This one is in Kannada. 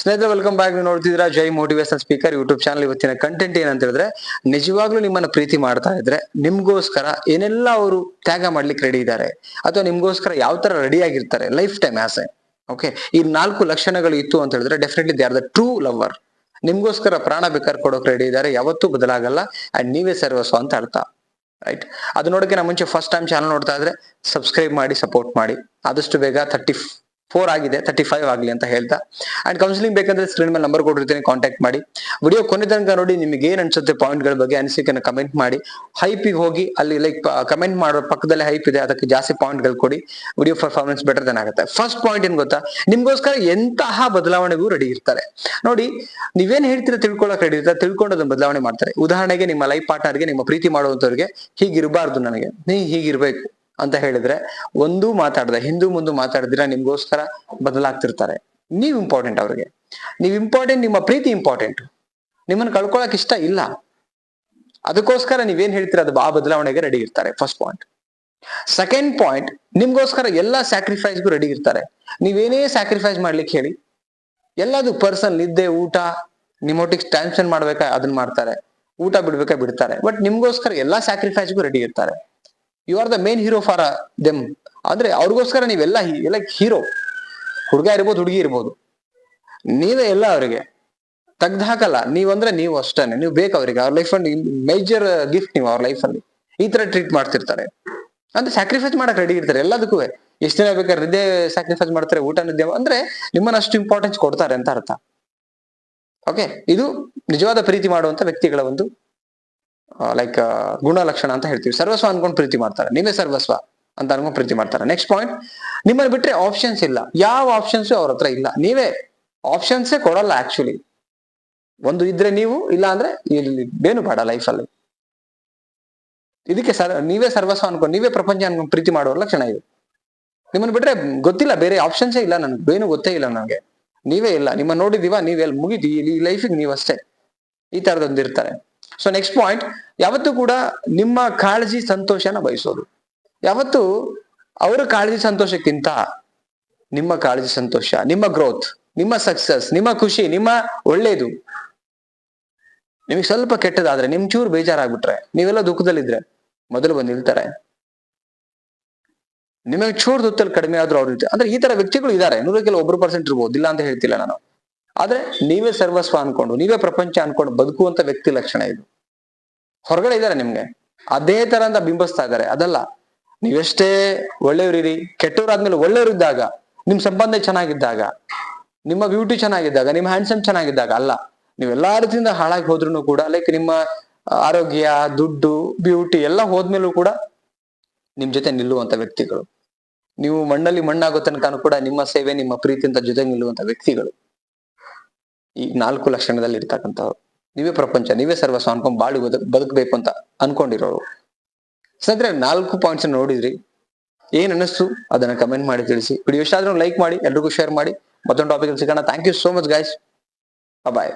ಸ್ನೇಹಿತರೆ ವೆಲ್ಕಮ್ ಬ್ಯಾಕ್ ನೀವು ನೋಡ್ತಿದ್ದೀರಾ Jai motivation speaker YouTube channel ಇವತ್ತಿನ ಕಂಟೆಂಟ್ ಏನಂತ ಹೇಳಿದ್ರೆ, ನಿಜವಾಗ್ಲೂ ನಿಮ್ಮನ್ನ ಪ್ರೀತಿ ಮಾಡ್ತಾ ಇದ್ರೆ, ನಿಮ್ಗೋಸ್ಕರ ಏನೆಲ್ಲ ಅವರು ತ್ಯಾಗ ಮಾಡ್ಲಿಕ್ಕೆ ರೆಡಿ ಇದ್ದಾರೆ, ಅಥವಾ ನಿಮ್ಗೋಸ್ಕರ ಯಾವ ತರ ರೆಡಿ ಆಗಿರ್ತಾರೆ ಲೈಫ್ ಟೈಮ್ ಆಸೆ ಓಕೆ ಈ ನಾಲ್ಕು ಲಕ್ಷಣಗಳು ಇತ್ತು ಅಂತ ಹೇಳಿದ್ರೆ definitely they are the true lover ನಿಮ್ಗೋಸ್ಕರ ಪ್ರಾಣ ಬೇಕಾದ್ರೆ ಕೊಡೋಕೆ ರೆಡಿ ಇದ್ದಾರೆ, ಯಾವತ್ತೂ ಬದಲಾಗಲ್ಲ ಅಂಡ್ ನೀವೇ ಸರ್ವಸ್ವ ಅಂತ ಅರ್ಥ ರೈಟ್ ಅದು ನೋಡಕ್ಕೆ ನಾ ಮುಂಚೆ ಫಸ್ಟ್ ಟೈಮ್ ಚಾನಲ್ ನೋಡ್ತಾ ಇದ್ರೆ ಸಬ್ಸ್ಕ್ರೈಬ್ ಮಾಡಿ ಸಪೋರ್ಟ್ ಮಾಡಿ, ಆದಷ್ಟು ಬೇಗ ತರ್ಟಿ ಫೋರ್ ಆಗಿದೆ ತರ್ಟಿ ಫೈವ್ ಆಗಲಿ ಅಂತ ಹೇಳ್ತಾ. ಅಂಡ್ ಕೌನ್ಸಿಲಿಂಗ್ ಬೇಕಂದ್ರೆ ಸ್ಕ್ರೀನ್ ಮೇಲೆ ನಂಬರ್ ಕೊಟ್ಟಿರ್ತೀನಿ ಕಾಂಟ್ಯಾಕ್ಟ್ ಮಾಡಿ. ವಿಡಿಯೋ ಕೊನೆ ತನಕ ನೋಡಿ ನಿಮಗೆ ಏನ್ ಅನ್ಸುತ್ತೆ ಪಾಯಿಂಟ್ಗಳ ಬಗ್ಗೆ ಅನಿಸಿಕೆನ ಕಮೆಂಟ್ ಮಾಡಿ. ಹೈಪಿಗೆ ಹೋಗಿ ಅಲ್ಲಿ ಲೈಕ್ ಕಮೆಂಟ್ ಮಾಡೋ ಪಕ್ಕದಲ್ಲಿ ಹೈಪ್ ಇದೆ, ಅದಕ್ಕೆ ಜಾಸ್ತಿ ಪಾಯಿಂಟ್ಗಳು ಕೊಡಿ. ವಿಡಿಯೋ ಪರ್ಫಾರ್ಮೆನ್ಸ್ ಬೆಟರ್ ದನ್ ಆಗುತ್ತೆ. ಫಸ್ಟ್ ಪಾಯಿಂಟ್ ಏನು ಗೊತ್ತಾ? ನಿಮ್ಗೋಸ್ಕರ ಎಂತಹ ಬದಲಾವಣೆಗೂ ರೆಡಿ ಇರ್ತಾರೆ. ನೋಡಿ, ನೀವೇನ್ ಹೇಳ್ತೀರಾ ತಿಳ್ಕೊಳ್ಳೋಕೆ ರೆಡಿ ಇರ್ತಾರೆ? ತಿಳ್ಕೊಂಡು ಅದನ್ನ ಬದಲಾವಣೆ ಮಾಡ್ತಾರೆ. ಉದಾಹರಣೆಗೆ ನಿಮ್ಮ ಲೈಫ್ ಪಾರ್ಟ್ನರ್ಗೆ ನಿಮ್ಮ ಪ್ರೀತಿ ಮಾಡುವಂತವ್ರಿಗೆ ಹೀಗಿರಬಾರ್ದು ನನಗೆ. ನೀ ಹೀಗಿರ್ಬೇಕು. ಅಂತ ಹೇಳಿದ್ರೆ, ಒಂದು ಮಾತಾಡದೆ, ಹಿಂದೂ ಮುಂದೆ ಮಾತಾಡಿದ್ರೆ ನಿಮ್ಗೋಸ್ಕರ ಬದಲಾಗ್ತಿರ್ತಾರೆ. ನೀವ್ ಇಂಪಾರ್ಟೆಂಟ್ ಅವ್ರಿಗೆ. ನೀವ್ ಇಂಪಾರ್ಟೆಂಟ್ ನಿಮ್ಮ ಪ್ರೀತಿ ಇಂಪಾರ್ಟೆಂಟ್ ನಿಮ್ಮನ್ನು ಕಳ್ಕೊಳಕ್ ಇಷ್ಟ ಇಲ್ಲ. ಅದಕ್ಕೋಸ್ಕರ ನೀವೇನ್ ಹೇಳ್ತೀರ, ಅದು ಆ ಬದಲಾವಣೆಗೆ ರೆಡಿ ಇರ್ತಾರೆ ಫಸ್ಟ್ ಪಾಯಿಂಟ್ ಸೆಕೆಂಡ್ ಪಾಯಿಂಟ್ ನಿಮ್ಗೋಸ್ಕರ ಎಲ್ಲಾ ಸ್ಯಾಕ್ರಿಫೈಸ್ಗೂ ರೆಡಿ ಇರ್ತಾರೆ. ನೀವೇನೇ ಸ್ಯಾಕ್ರಿಫೈಸ್ ಮಾಡ್ಲಿಕ್ಕೆ ಹೇಳಿ, ಎಲ್ಲದು ಪರ್ಸನ್ ನಿದ್ದೆ, ಊಟ, ನಿಮ್ಮೊಟ್ಟಿಗೆ ಸ್ಪೆಂಡ್ ಮಾಡ್ಬೇಕಾ ಅದನ್ನ ಮಾಡ್ತಾರೆ. ಊಟ ಬಿಡ್ಬೇಕಾ, ಬಿಡ್ತಾರೆ. ಬಟ್ ನಿಮ್ಗೋಸ್ಕರ ಎಲ್ಲಾ ಸ್ಯಾಕ್ರಿಫೈಸ್ಗೂ ರೆಡಿ ಇರ್ತಾರೆ. You are the main hero for them ಅಂದ್ರೆ ಅವ್ರಿಗೋಸ್ಕರ ನೀವೆಲ್ಲ ಲೈಕ್ ಹೀರೋ ಹುಡುಗ ಇರ್ಬೋದು, ಹುಡುಗಿ ಇರ್ಬೋದು. ನೀವೇ ಎಲ್ಲ ಅವರಿಗೆ ತೆಗ್ದು ಹಾಕಲ್ಲ. ನೀವಂದ್ರೆ ನೀವು ಅಷ್ಟೇನೆ. ನೀವು ಬೇಕು ಅವ್ರಿಗೆ. ಅವ್ರ ಲೈಫ್ ಅಲ್ಲಿ ಮೇಜರ್ ಗಿಫ್ಟ್ ನೀವು ಅವ್ರ ಲೈಫ್ ಅಲ್ಲಿ. ಈ ತರ ಟ್ರೀಟ್ ಮಾಡ್ತಿರ್ತಾರೆ. ಅಂದ್ರೆ ಸ್ಯಾಕ್ರಿಫೈಸ್ ಮಾಡಕ್ ರೆಡಿ ಇರ್ತಾರೆ. ಎಲ್ಲದಕ್ಕೂ ಎಷ್ಟು ದಿನ ಬೇಕಾದ್ರೆ ಹೃದಯ ಸ್ಯಾಕ್ರಿಫೈಸ್ ಮಾಡ್ತಾರೆ ಊಟ ನಿದ್ದೆ ಅಂದ್ರೆ ನಿಮ್ಮನ್ನ ಅಷ್ಟು ಇಂಪಾರ್ಟೆನ್ಸ್ ಕೊಡ್ತಾರೆ ಅಂತ ಅರ್ಥ. ಓಕೆ ಇದು ನಿಜವಾದ ಪ್ರೀತಿ ಮಾಡುವಂತ ವ್ಯಕ್ತಿಗಳ ಒಂದು ಲೈಕ್ ಗುಣಲಕ್ಷಣ ಅಂತ ಹೇಳ್ತೀವಿ. ಸರ್ವಸ್ವ ಅನ್ಕೊಂಡು ಪ್ರೀತಿ ಮಾಡ್ತಾರೆ. ನೀವೇ ಸರ್ವಸ್ವ ಅಂತ ಅನ್ಕೊಂಡು ಪ್ರೀತಿ ಮಾಡ್ತಾರೆ. ನೆಕ್ಸ್ಟ್ ಪಾಯಿಂಟ್ ನಿಮ್ಮಲ್ಲಿ ಬಿಟ್ರೆ ಆಪ್ಷನ್ಸ್ ಇಲ್ಲ. ಯಾವ ಆಪ್ಷನ್ಸ್ ಅವ್ರ ಹತ್ರ ಇಲ್ಲ. ನೀವೇ ಆಪ್ಷನ್ಸೇ ಕೊಡಲ್ಲ ಆಕ್ಚುಲಿ ಒಂದು ಇದ್ರೆ ನೀವು, ಇಲ್ಲ ಅಂದ್ರೆ ಇಲ್ಲಿ ಬೇನು ಬೇಡ ಲೈಫಲ್ಲಿ ಇದಕ್ಕೆ ಸರ್, ನೀವೇ ಸರ್ವಸ್ವ ಅನ್ಕೊಂಡು, ನೀವೇ ಪ್ರಪಂಚ ಅನ್ಕೊಂಡು ಪ್ರೀತಿ ಮಾಡುವ ಲಕ್ಷಣ ಇದು. ನಿಮ್ಮನ್ನು ಬಿಟ್ರೆ ಗೊತ್ತಿಲ್ಲ, ಬೇರೆ ಆಪ್ಷನ್ಸೇ ಇಲ್ಲ ನನ್ಗೆ, ಬೇನು ಗೊತ್ತೇ ಇಲ್ಲ ನನಗೆ. ನೀವೇ ಇಲ್ಲ. ನಿಮ್ಮ ನೋಡಿದೀವ ನೀವೆಲ್ಲಿ ಮುಗಿದಿ, ಈ ಲೈಫಿಗೆ ನೀವು ಅಷ್ಟೇ. ಈ ತರದೊಂದು ಇರ್ತಾರೆ ಸೊ ನೆಕ್ಸ್ಟ್ ಪಾಯಿಂಟ್ ಯಾವತ್ತೂ ಕೂಡ ನಿಮ್ಮ ಕಾಳಜಿ ಸಂತೋಷನ ಬಯಸೋದು. ಯಾವತ್ತು ಅವರ ಕಾಳಜಿ ಸಂತೋಷಕ್ಕಿಂತ ನಿಮ್ಮ ಕಾಳಜಿ ಸಂತೋಷ, ನಿಮ್ಮ ಗ್ರೋತ್ ನಿಮ್ಮ ಸಕ್ಸಸ್ ನಿಮ್ಮ ಖುಷಿ, ನಿಮ್ಮ ಒಳ್ಳೇದು. ನಿಮಗೆ ಸ್ವಲ್ಪ ಕೆಟ್ಟದಾದ್ರೆ ನಿಮ್ ಚೂರು ಬೇಜಾರಾಗ್ಬಿಟ್ರೆ, ನೀವೆಲ್ಲ ದುಃಖದಲ್ಲಿದ್ರೆ ಮೊದಲು ಬಂದು ನಿಲ್ತಾರೆ. ನಿಮಗೆ ಚೂರು ದುತ್ತಲ್ಲಿ ಕಡಿಮೆ ಆದ್ರೂ ಅವ್ರು ಅಂದ್ರೆ ಈ ತರ ವ್ಯಕ್ತಿಗಳು ಇದ್ದಾರೆ. ನೂರಕ್ಕೆಲ್ಲ ಒಬ್ರು ಪರ್ಸೆಂಟ್ ಇರ್ಬೋದು. ಇಲ್ಲ ಅಂತ ಹೇಳ್ತಿಲ್ಲ ನಾನು. ಆದ್ರೆ ನೀವೇ ಸರ್ವಸ್ವ ಅನ್ಕೊಂಡು, ನೀವೇ ಪ್ರಪಂಚ ಅನ್ಕೊಂಡು ಬದುಕುವಂತ ವ್ಯಕ್ತಿ ಲಕ್ಷಣ ಇದು. ಹೊರಗಡೆ ಇದ್ದಾರೆ ನಿಮ್ಗೆ. ಅದೇ ತರ ಅಂತ ಬಿಂಬಿಸ್ತಾ ಇದ್ದಾರೆ. ಅದಲ್ಲ, ನೀವೆಷ್ಟೇ ಒಳ್ಳೆಯವರಿರಿ ಕೆಟ್ಟವರಾದ್ಮೇಲೆ ಒಳ್ಳೆಯವರಿದ್ದಾಗ ನಿಮ್ ಸಂಬಂಧ ಚೆನ್ನಾಗಿದ್ದಾಗ, ನಿಮ್ಮ ಬ್ಯೂಟಿ ಚೆನ್ನಾಗಿದ್ದಾಗ, ನಿಮ್ಮ ಹ್ಯಾಂಡ್ಸಮ್ ಚೆನ್ನಾಗಿದ್ದಾಗ ಅಲ್ಲ, ನೀವು ಎಲ್ಲಾ ರೀತಿಯಿಂದ ಹಾಳಾಗಿ ಹೋದ್ರು ಕೂಡ ಲೈಕ್ ನಿಮ್ಮ ಆರೋಗ್ಯ, ದುಡ್ಡು ಬ್ಯೂಟಿ ಎಲ್ಲ ಹೋದ್ಮೇಲೂ ಕೂಡ ನಿಮ್ ಜೊತೆ ನಿಲ್ಲುವಂತ ವ್ಯಕ್ತಿಗಳು. ನೀವು ಮಣ್ಣಲ್ಲಿ ಮಣ್ಣಾಗೋ ತನಕ ಕೂಡ ನಿಮ್ಮ ಸೇವೆ, ನಿಮ್ಮ ಪ್ರೀತಿಯಿಂದ ಜೊತೆ ನಿಲ್ಲುವಂತ ವ್ಯಕ್ತಿಗಳು. ಈ ನಾಲ್ಕು ಲಕ್ಷಣದಲ್ಲಿ ಇರ್ತಕ್ಕಂಥವ್ರು. ನೀವೇ ಪ್ರಪಂಚ, ನೀವೇ ಸರ್ವಸ್ವ ಅನ್ಕೊಂಡ್ ಬಾಳು ಬದುಕ್, ಬದುಕಬೇಕು ಅಂತ ಅನ್ಕೊಂಡಿರೋರು. ಸ್ನೇಹಿತರೆ, ನಾಲ್ಕು ಪಾಯಿಂಟ್ಸ್ ನೋಡಿದ್ರಿ. ಏನ್ ಅನ್ನಿಸ್ತು? ಅದನ್ನ ಕಮೆಂಟ್ ಮಾಡಿ ತಿಳಿಸಿ. ವಿಡಿಯೋ ಇಷ್ಟ ಆದ್ರೂ ಲೈಕ್ ಮಾಡಿ, ಎಲ್ರಿಗೂ ಶೇರ್ ಮಾಡಿ. ಮತ್ತೊಂದು ಟಾಪಿಕ್ ಸಿಗೋಣ. Thank you so much guys bye